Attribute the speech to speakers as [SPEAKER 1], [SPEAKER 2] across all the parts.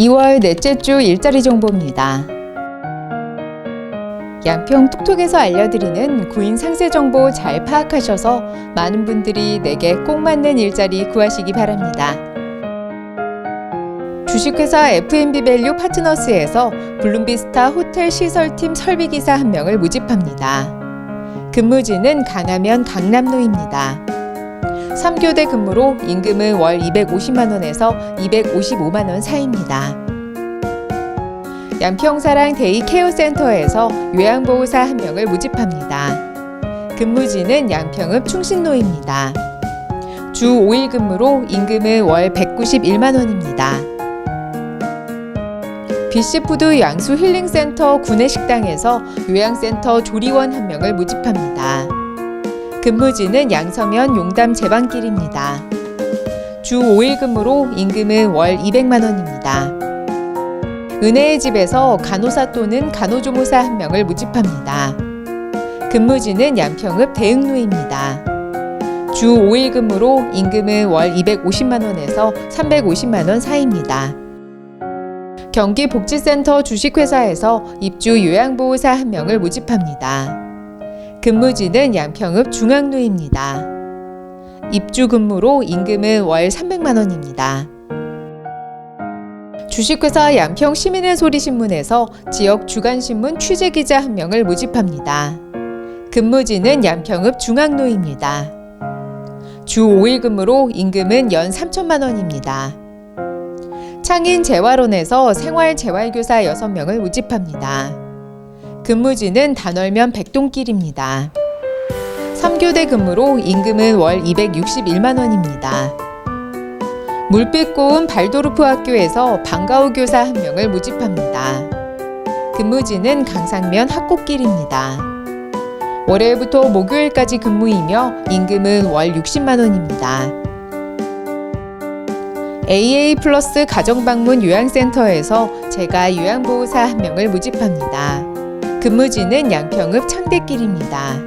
[SPEAKER 1] 2월 넷째 주 일자리 정보입니다. 양평 톡톡에서 알려드리는 구인 상세 정보 잘 파악하셔서 많은 분들이 내게 꼭 맞는 일자리 구하시기 바랍니다. 주식회사 F&B 밸류 파트너스에서 블룸비스타 호텔 시설팀 설비기사 한 명을 모집합니다. 근무지는 강화면 강남로입니다. 3교대 근무로 임금은 월 250만 원에서 255만 원 사이입니다. 양평사랑 데이 케어 센터에서 요양보호사 한 명을 모집합니다. 근무지는 양평읍 충신로입니다. 주 5일 근무로 임금은 월 191만 원입니다. 비시푸드 양수 힐링센터 구내식당에서 요양센터 조리원 한 명을 모집합니다. 근무지는 양서면 용담 제방길입니다. 주 5일 근무로 임금은 월 200만 원입니다. 은혜의 집에서 간호사 또는 간호조무사 한 명을 모집합니다. 근무지는 양평읍 대흥로입니다. 주 5일 근무로 임금은 월 250만 원에서 350만 원 사이입니다. 경기복지센터 주식회사에서 입주 요양보호사 한 명을 모집합니다. 근무지는 양평읍 중앙로입니다. 입주 근무로 임금은 월 300만 원입니다. 주식회사 양평 시민의 소리 신문에서 지역 주간 신문 취재 기자 한 명을 모집합니다. 근무지는 양평읍 중앙로입니다. 주 5일 근무로 임금은 연 3천만 원입니다. 창인 재활원에서 생활 재활교사 6명을 모집합니다. 근무지는 단월면 백동길입니다. 3교대 근무로 임금은 월 261만 원입니다. 물빛 고운 발도르프 학교에서 방과후 교사 한 명을 모집합니다. 근무지는 강상면 학곡길입니다. 월요일부터 목요일까지 근무이며 임금은 월 60만 원입니다. AA 플러스 가정방문 요양센터에서 제가 요양보호사 한 명을 모집합니다. 근무지는 양평읍 창대길입니다.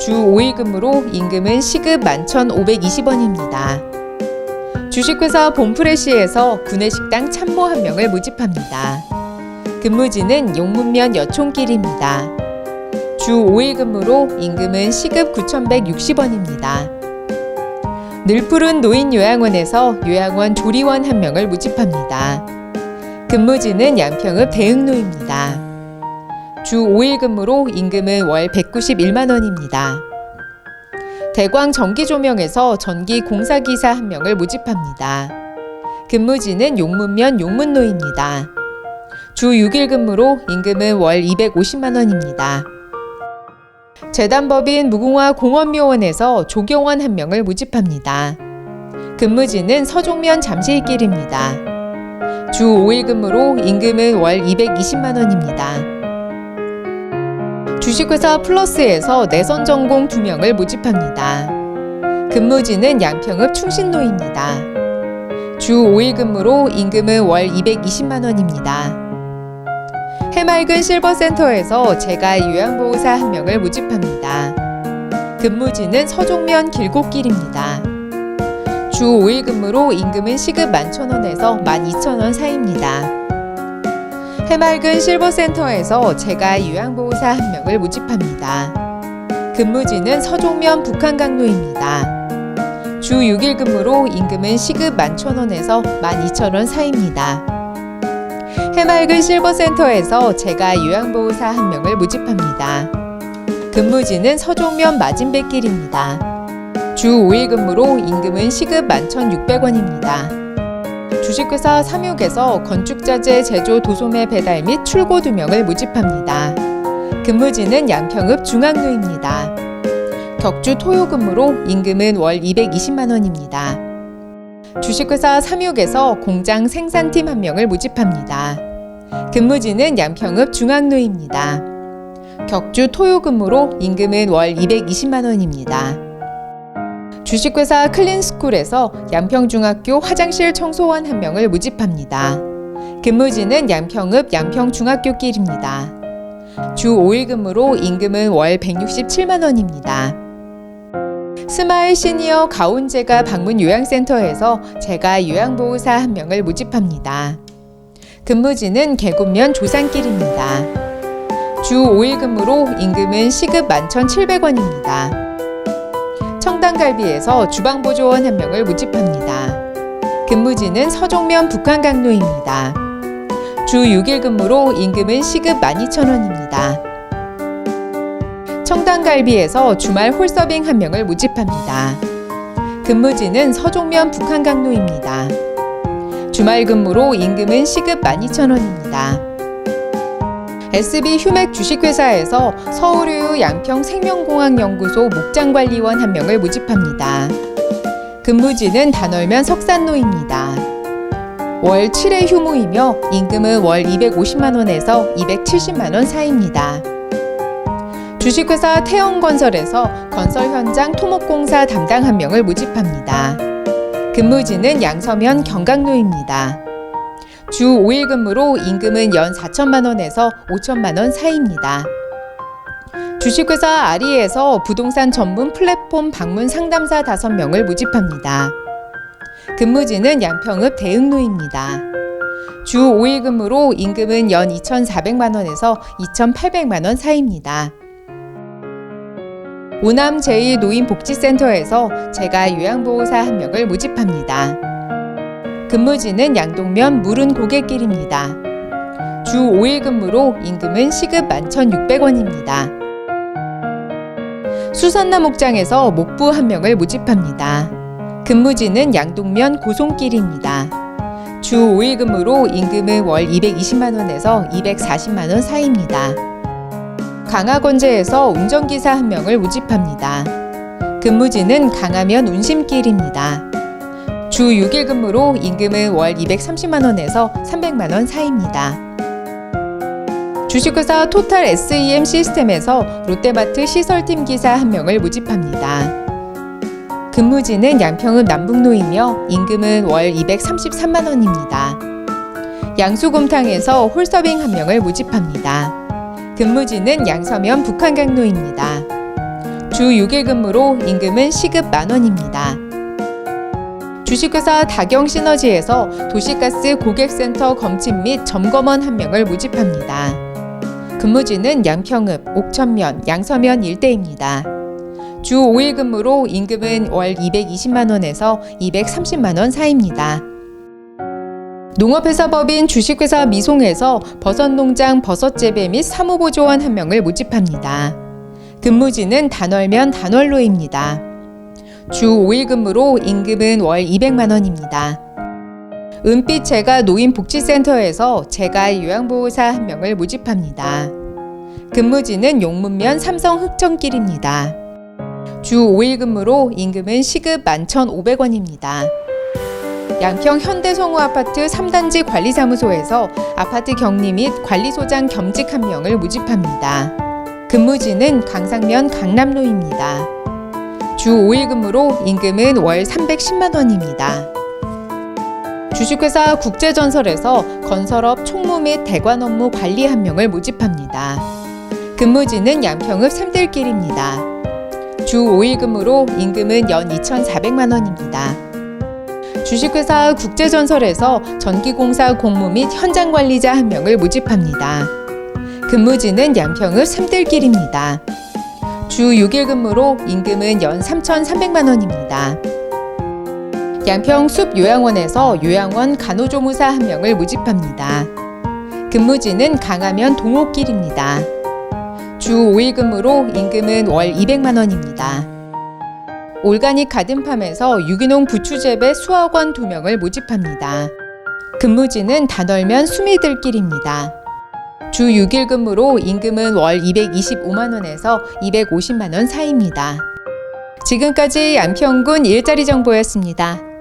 [SPEAKER 1] 주 5일 근무로 임금은 시급 11,520원입니다. 주식회사 봄프레시에서 구내식당 참모 한 명을 모집합니다. 근무지는 용문면 여촌길입니다. 주 5일 근무로 임금은 시급 9,160원입니다. 늘푸른 노인요양원에서 요양원 조리원 한 명을 모집합니다. 근무지는 양평읍 대흥로입니다. 주 5일 근무로 임금은 월 191만 원입니다. 대광 전기조명에서 전기 공사기사 한 명을 모집합니다. 근무지는 용문면 용문로입니다. 주 6일 근무로 임금은 월 250만 원입니다. 재단법인 무궁화 공원묘원에서 조경원 한 명을 모집합니다. 근무지는 서종면 잠실길입니다. 주 5일 근무로 임금은 월 220만 원입니다. 주식회사 플러스에서 내선 전공 2명을 모집합니다. 근무지는 양평읍 충신로입니다. 주 5일 근무로 임금은 월 220만 원입니다. 해맑은 실버센터에서 제가 요양보호사 한 명을 모집합니다. 근무지는 서종면 길곡길입니다. 주 5일 근무로 임금은 시급 11,000원에서 12,000원 사이입니다. 해맑은 실버센터에서 제가 요양보호사 한 명을 모집합니다. 근무지는 서종면 북한강로입니다. 주 6일 근무로 임금은 시급 11,000원에서 12,000원 사이입니다. 해맑은 실버센터에서 제가 요양보호사 한 명을 모집합니다. 근무지는 서종면 마진배길입니다. 주 5일 근무로 임금은 시급 11,600원입니다. 주식회사 삼육에서 건축자재 제조 도소매 배달 및 출고 2명을 모집합니다. 근무지는 양평읍 중앙로입니다. 격주 토요 근무로 임금은 월 220만 원입니다. 주식회사 삼육에서 공장 생산팀 한 명을 모집합니다. 근무지는 양평읍 중앙로입니다. 격주 토요 근무로 임금은 월 220만 원입니다. 주식회사 클린스쿨에서 양평중학교 화장실 청소원 한 명을 모집합니다. 근무지는 양평읍 양평중학교길입니다. 주 5일 근무로 임금은 월 167만 원입니다. 스마일 시니어 가온제가 방문 요양센터에서 제가 요양보호사 한 명을 모집합니다. 근무지는 개군면 조산길입니다. 주 5일 근무로 임금은 시급 11,700원입니다. 청담갈비에서 주방보조원 한 명을 모집합니다. 근무지는 서종면 북한강로입니다. 주 6일 근무로 임금은 시급 12,000원입니다. 청담갈비에서 주말 홀서빙 한 명을 모집합니다. 근무지는 서종면 북한강로입니다. 주말 근무로 임금은 시급 12,000원입니다. SB 휴맥 주식회사에서 서울의유 양평 생명공학연구소 목장관리원 한 명을 모집합니다. 근무지는 단월면 석산로입니다. 월 7회 휴무이며 임금은 월 250만 원에서 270만 원 사이입니다. 주식회사 태영건설에서 건설 현장 토목공사 담당 한 명을 모집합니다. 근무지는 양서면 경강로입니다. 주 5일 근무로 임금은 연 4천만 원에서 5천만 원 사이입니다. 주식회사 아리에서 부동산 전문 플랫폼 방문 상담사 5명을 모집합니다. 근무지는 양평읍 대흥로입니다. 주 5일 근무로 임금은 연 2,400만 원에서 2,800만 원 사이입니다. 오남 제2노인복지센터에서 제가 요양보호사 한 명을 모집합니다. 근무지는 양동면 물은 고갯길입니다. 주 5일 근무로 임금은 시급 11,600원입니다. 수선나 목장에서 목부 한 명을 모집합니다. 근무지는 양동면 고송길입니다. 주 5일 근무로 임금은 월 220만 원에서 240만 원 사이입니다. 강화건재에서 운전기사 한 명을 모집합니다. 근무지는 강화면 운심길입니다. 주 6일 근무로 임금은 월 230만 원에서 300만 원 사이입니다. 주식회사 토탈 SEM 시스템에서 롯데마트 시설팀 기사 한 명을 모집합니다. 근무지는 양평읍 남북로이며 임금은 월 233만 원입니다. 양수곰탕에서 홀서빙 한 명을 모집합니다. 근무지는 양서면 북한강로입니다. 주 6일 근무로 임금은 시급 만 원입니다. 주식회사 다경시너지에서 도시가스 고객센터 검침 및 점검원 한 명을 모집합니다. 근무지는 양평읍, 옥천면, 양서면 일대입니다. 주 5일 근무로 임금은 월 220만 원에서 230만 원 사이입니다. 농업회사 법인 주식회사 미송에서 버섯농장 버섯재배 및 사무보조원 한 명을 모집합니다. 근무지는 단월면 단월로입니다. 주 5일 근무로 임금은 월 200만 원입니다. 은빛 재가 노인복지센터에서 재가 요양보호사 한 명을 모집합니다. 근무지는 용문면 삼성 흑천길입니다. 주 5일 근무로 임금은 시급 11,500원입니다. 양평 현대성우 아파트 3단지 관리사무소에서 아파트 격리 및 관리소장 겸직 한 명을 모집합니다. 근무지는 강상면 강남로입니다. 주 5일 근무로 임금은 월 310만 원입니다. 주식회사 국제전설에서 건설업 총무 및 대관 업무 관리 한 명을 모집합니다. 근무지는 양평읍 샘들길입니다. 주 5일 근무로 임금은 연 2,400만 원입니다. 주식회사 국제전설에서 전기공사 공무 및 현장 관리자 한 명을 모집합니다. 근무지는 양평읍 샘들길입니다. 주 6일 근무로 임금은 연 3,300만 원입니다. 양평 숲 요양원에서 요양원 간호조무사 한 명을 모집합니다. 근무지는 강화면 동호길입니다. 주 5일 근무로 임금은 월 200만 원입니다. 올가닉 가든팜에서 유기농 부추 재배 수학원 두 명을 모집합니다. 근무지는 단월면 수미들길입니다. 주 6일 근무로 임금은 월 225만 원에서 250만 원 사이입니다. 지금까지 양평군 일자리 정보였습니다.